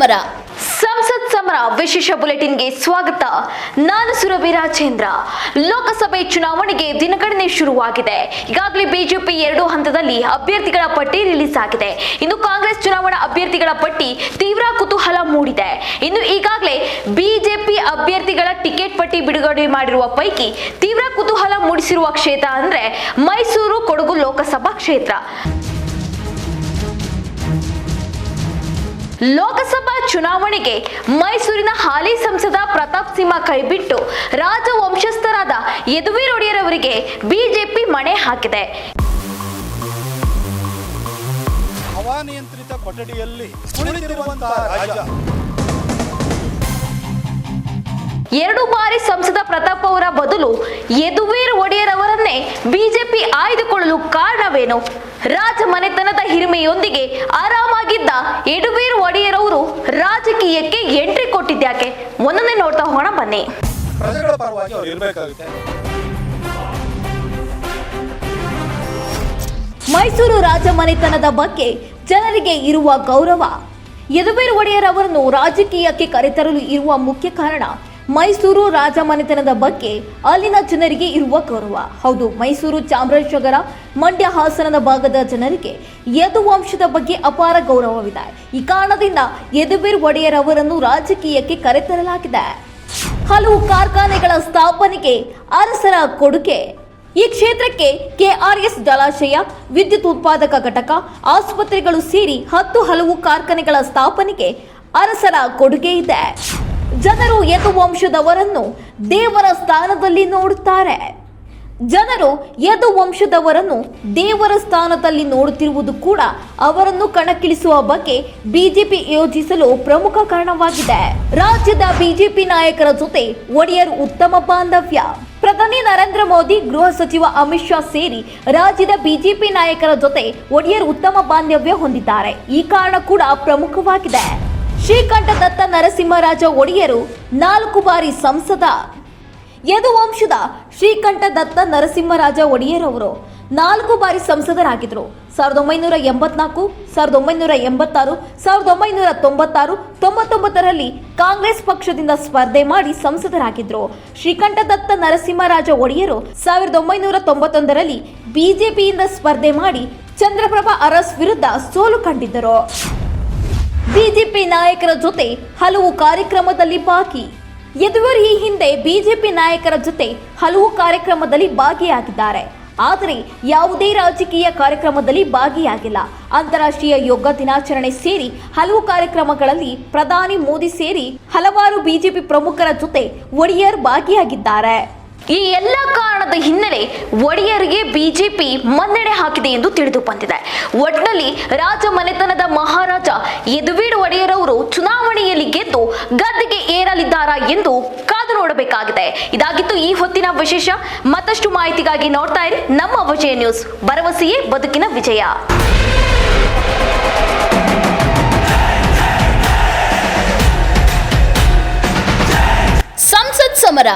ಸಮರ ಸಂಸತ್ ಸಮರ ವಿಶೇಷ ಬುಲೆಟಿನ್ಗೆ ಸ್ವಾಗತ. ನಾನು ಸುರಭಿ ರಾಜೇಂದ್ರ. ಲೋಕಸಭೆ ಚುನಾವಣೆಗೆ ದಿನಗಣನೆ ಶುರುವಾಗಿದೆ. ಈಗಾಗಲೇ ಬಿಜೆಪಿ ಎರಡು ಹಂತದಲ್ಲಿ ಅಭ್ಯರ್ಥಿಗಳ ಪಟ್ಟಿ ರಿಲೀಸ್ ಆಗಿದೆ. ಇನ್ನು ಕಾಂಗ್ರೆಸ್ ಚುನಾವಣಾ ಅಭ್ಯರ್ಥಿಗಳ ಪಟ್ಟಿ ತೀವ್ರ ಕುತೂಹಲ ಮೂಡಿದೆ. ಇನ್ನು ಈಗಾಗಲೇ ಬಿಜೆಪಿ ಅಭ್ಯರ್ಥಿಗಳ ಟಿಕೆಟ್ ಪಟ್ಟಿ ಬಿಡುಗಡೆ ಮಾಡಿರುವ ಪೈಕಿ ತೀವ್ರ ಕುತೂಹಲ ಮೂಡಿಸಿರುವ ಕ್ಷೇತ್ರ ಅಂದ್ರೆ ಮೈಸೂರು ಕೊಡಗು ಲೋಕಸಭಾ ಕ್ಷೇತ್ರ. ಲೋಕಸಭಾ ಚುನಾವಣೆಗೆ ಮೈಸೂರಿನ ಹಾಲಿ ಸಂಸದ ಪ್ರತಾಪ್ ಸಿಂಹ ಕೈಬಿಟ್ಟು ರಾಜವಂಶಸ್ಥರಾದ ಯದುವೀರ್ ಒಡೆಯರ್ ಅವರಿಗೆ ಬಿಜೆಪಿ ಮಣೆ ಹಾಕಿದೆ. ಹವಾನಿಯಂತ್ರಿತ ಕೊಠಡಿಯಲ್ಲಿ ಎರಡು ಬಾರಿ ಸಂಸದ ಪ್ರತಾಪ್ ಅವರ ಬದಲು ಯದುವೀರ್ ಒಡೆಯರ್ ಬಿಜೆಪಿ ಆಯ್ದುಕೊಳ್ಳಲು ಕಾರಣವೇನು? ರಾಜಮನೆತನದ ಹಿರಿಮೆಯೊಂದಿಗೆ ಆರಾಮಾಗಿದ್ದ ಯದುವೀರ್ ಒಡೆಯರ್ ಅವರು ರಾಜಕೀಯಕ್ಕೆ ಎಂಟ್ರಿ ಕೊಟ್ಟಿದ್ಯಾಕೆ ಒಂದೊಂದೇ ನೋಡ್ತಾ ಹೋಗೋಣ ಬನ್ನಿ. ಪ್ರಜೆಗಳ ಪರವಾಗಿ ಅವ್ರು ಇರಬೇಕಾಗುತ್ತೆ. ಮೈಸೂರು ರಾಜಮನೆತನದ ಬಗ್ಗೆ ಜನರಿಗೆ ಇರುವ ಗೌರವ. ಯದುವೀರ್ ಒಡೆಯರ್ ಅವರನ್ನು ರಾಜಕೀಯಕ್ಕೆ ಕರೆತರಲು ಇರುವ ಮುಖ್ಯ ಕಾರಣ ಮೈಸೂರು ರಾಜಮನೆತನದ ಬಗ್ಗೆ ಅಲ್ಲಿನ ಜನರಿಗೆ ಇರುವ ಗೌರವ. ಹೌದು, ಮೈಸೂರು ಚಾಮರಾಜನಗರ ಮಂಡ್ಯ ಹಾಸನದ ಭಾಗದ ಜನರಿಗೆ ಯದುವಂಶದ ಬಗ್ಗೆ ಅಪಾರ ಗೌರವವಿದೆ. ಈ ಕಾರಣದಿಂದ ಯದುವೀರ್ ಒಡೆಯರ್ ಅವರನ್ನು ರಾಜಕೀಯಕ್ಕೆ ಕರೆತರಲಾಗಿದೆ. ಹಲವು ಕಾರ್ಖಾನೆಗಳ ಸ್ಥಾಪನೆಗೆ ಅರಸರ ಕೊಡುಗೆ. ಈ ಕ್ಷೇತ್ರಕ್ಕೆ ಕೆಆರ್ಎಸ್ ಜಲಾಶಯ, ವಿದ್ಯುತ್ ಉತ್ಪಾದಕ ಘಟಕ, ಆಸ್ಪತ್ರೆಗಳು ಸೇರಿ ಹತ್ತು ಹಲವು ಕಾರ್ಖಾನೆಗಳ ಸ್ಥಾಪನೆಗೆ ಅರಸರ ಕೊಡುಗೆ ಇದೆ. ಜನರು ಯದುವಂಶದವರನ್ನು ದೇವರ ಸ್ಥಾನದಲ್ಲಿ ನೋಡುತ್ತಾರೆ. ಜನರು ಯದು ವಂಶದವರನ್ನು ದೇವರ ಸ್ಥಾನದಲ್ಲಿ ನೋಡುತ್ತಿರುವುದು ಕೂಡ ಅವರನ್ನು ಕಣಕ್ಕಿಳಿಸುವ ಬಗ್ಗೆ ಬಿಜೆಪಿ ಯೋಜಿಸಲು ಪ್ರಮುಖ ಕಾರಣವಾಗಿದೆ. ರಾಜ್ಯದ ಬಿಜೆಪಿ ನಾಯಕರ ಜೊತೆ ಒಡೆಯರ್ ಉತ್ತಮ ಬಾಂಧವ್ಯ. ಪ್ರಧಾನಿ ನರೇಂದ್ರ ಮೋದಿ, ಗೃಹ ಸಚಿವ ಅಮಿತ್ ಶಾ ಸೇರಿ ರಾಜ್ಯದ ಬಿಜೆಪಿ ನಾಯಕರ ಜೊತೆ ಒಡೆಯರ್ ಉತ್ತಮ ಬಾಂಧವ್ಯ ಹೊಂದಿದ್ದಾರೆ. ಈ ಕಾರಣ ಕೂಡ ಪ್ರಮುಖವಾಗಿದೆ. ಶ್ರೀಕಂಠದತ್ತ ನರಸಿಂಹರಾಜ ಒಡೆಯರು ನಾಲ್ಕು ಬಾರಿ ಸಂಸದ. ಯದುವಂಶದ ಶ್ರೀಕಂಠ ದತ್ತ ನರಸಿಂಹರಾಜ ಒಡೆಯರವರು ನಾಲ್ಕು ಬಾರಿ ಸಂಸದರಾಗಿದ್ದರು. ಸಾವಿರದ ಒಂಬೈನೂರ ಎಂಬತ್ನಾಲ್ಕು, ಸಾವಿರದ ಒಂಬೈನೂರ ಎಂಬತ್ತಾರು, ಸಾವಿರದ ಒಂಬೈನೂರ ತೊಂಬತ್ತಾರು, ತೊಂಬತ್ತೊಂಬತ್ತರಲ್ಲಿ ಕಾಂಗ್ರೆಸ್ ಪಕ್ಷದಿಂದ ಸ್ಪರ್ಧೆ ಮಾಡಿ ಸಂಸದರಾಗಿದ್ದರು. ಶ್ರೀಕಂಠ ದತ್ತ ನರಸಿಂಹರಾಜ ಒಡೆಯರು ಸಾವಿರದ ಒಂಬೈನೂರ ತೊಂಬತ್ತೊಂದರಲ್ಲಿ ಬಿಜೆಪಿಯಿಂದ ಸ್ಪರ್ಧೆ ಮಾಡಿ ಚಂದ್ರಪ್ರಭಾ ಅರಸ್ ವಿರುದ್ಧ ಸೋಲು ಕಂಡಿದ್ದರು. ಬಿಜೆಪಿ ನಾಯಕರ ಜೊತೆ ಹಲವು ಕಾರ್ಯಕ್ರಮದಲ್ಲಿ ಭಾಗಿ. ಯದುವರ್ ಈ ಹಿಂದೆ ಬಿಜೆಪಿ ನಾಯಕರ ಜೊತೆ ಹಲವು ಕಾರ್ಯಕ್ರಮದಲ್ಲಿ ಭಾಗಿಯಾಗಿದ್ದಾರೆ. ಆದರೆ ಯಾವುದೇ ರಾಜಕೀಯ ಕಾರ್ಯಕ್ರಮದಲ್ಲಿ ಭಾಗಿಯಾಗಿಲ್ಲ. ಅಂತಾರಾಷ್ಟ್ರೀಯ ಯೋಗ ದಿನಾಚರಣೆ ಸೇರಿ ಹಲವು ಕಾರ್ಯಕ್ರಮಗಳಲ್ಲಿ ಪ್ರಧಾನಿ ಮೋದಿ ಸೇರಿ ಹಲವಾರು ಬಿಜೆಪಿ ಪ್ರಮುಖರ ಜೊತೆ ಒಡಿಯರ್ ಭಾಗಿಯಾಗಿದ್ದಾರೆ. ಈ ಎಲ್ಲ ಕಾರಣದ ಹಿನ್ನೆಲೆ ಒಡೆಯರಿಗೆ ಬಿಜೆಪಿ ಮನ್ನಣೆ ಹಾಕಿದೆ ಎಂದು ತಿಳಿದು ಬಂದಿದೆ. ಒಟ್ನಲ್ಲಿ ರಾಜ ಮನೆತನದ ಮಹಾರಾಜ ಯದುವೀರ್ ಒಡೆಯರ್ ಅವರು ಚುನಾವಣೆಯಲ್ಲಿ ಗೆದ್ದು ಗದ್ದೆಗೆ ಏರಲಿದ್ದಾರಾ ಎಂದು ಕಾದು ನೋಡಬೇಕಾಗಿದೆ. ಇದಾಗಿತ್ತು ಈ ಹೊತ್ತಿನ ವಿಶೇಷ. ಮತ್ತಷ್ಟು ಮಾಹಿತಿಗಾಗಿ ನೋಡ್ತಾ ಇರಿ ನಮ್ಮ ವಿಜಯ ನ್ಯೂಸ್. ಭರವಸೆಯೇ ಬದುಕಿನ ವಿಜಯ. ಸಮರ.